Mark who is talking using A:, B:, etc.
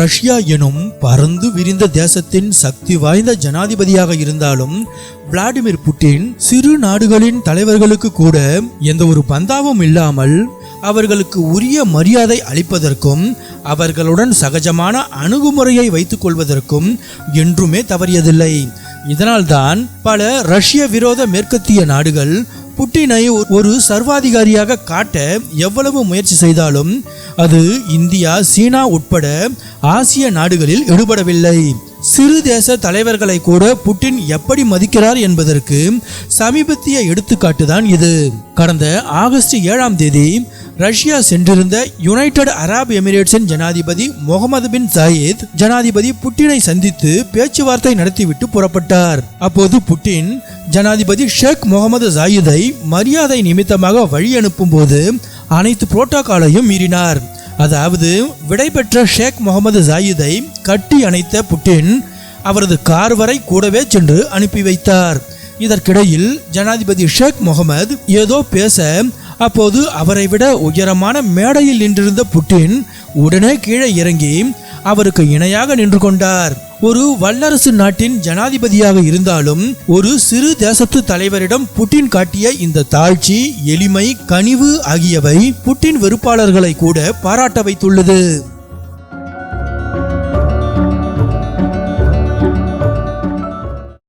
A: Russia எனும் பறந்து விரிந்த தேசத்தின் சக்தி வாய்ந்த ஜனாதிபதியாக இருந்தாலும் விளாடிமிர் புட்டின் சிறு நாடுகளின் தலைவர்களுக்கு கூட எந்த ஒரு பந்தாவும் இல்லாமல் அவர்களுக்கு உரிய மரியாதை அளிப்பதற்கும் அவர்களுடன் சகஜமான அணுகுமுறையை வைத்துக் கொள்வதற்கும் என்றுமே தவறியதில்லை. இதனால்தான் பல ரஷ்ய விரோத மேற்கத்திய நாடுகள் புட்டினை ஒரு சர்வாதிகாரியாக காட்ட எவ்வளவு முயற்சி செய்தாலும் அது இந்தியா சீனா உட்பட ஆசிய நாடுகளில் ஈடுபடவில்லை சிறு தேச தலைவர்களை கூட புட்டின் எப்படி மதிக்கிறார் என்பதற்கு சமீபத்திய எடுத்துக்காட்டுதான் இது. கடந்த ஆகஸ்ட் ஏழாம் தேதி ரஷ்யா சென்றிருந்த யுனைடெட் அரப் எமிரேட்ஸின் ஜனாதிபதி முகமது பின் சயீத் ஜனாதிபதி புட்டினை சந்தித்து பேச்சுவார்த்தை நடத்திவிட்டு புறப்பட்டார். அப்போது புட்டின் ஜனாதிபதி ஷேக் முகமது ஜாயிதை மரியாதை நிமித்தமாக வழி அனுப்பும் போது அனைத்து புரோட்டோகாலையும் மீறினார். அதாவது விடைபெற்ற ஷேக் முகமது ஜாயிதை கட்டி அணைத்த புட்டின் அவரது கார் வரை கூடவே சென்று அனுப்பி வைத்தார். இதற்கிடையில் ஜனாதிபதி ஷேக் முகமது ஏதோ பேச அப்போது அவரை விட உயரமான மேடையில் நின்றிருந்த புட்டின் உடனே கீழே இறங்கி அவருக்கு இணையாக நின்று கொண்டார். ஒரு வல்லரசு நாட்டின் ஜனாதிபதியாக இருந்தாலும் ஒரு சிறு தேசத்து தலைவரிடம் புட்டின் காட்டிய இந்த தாழ்ச்சி எளிமை கனிவு ஆகியவை புட்டின் வெறுப்பாளர்களை கூட பாராட்ட வைத்துள்ளது.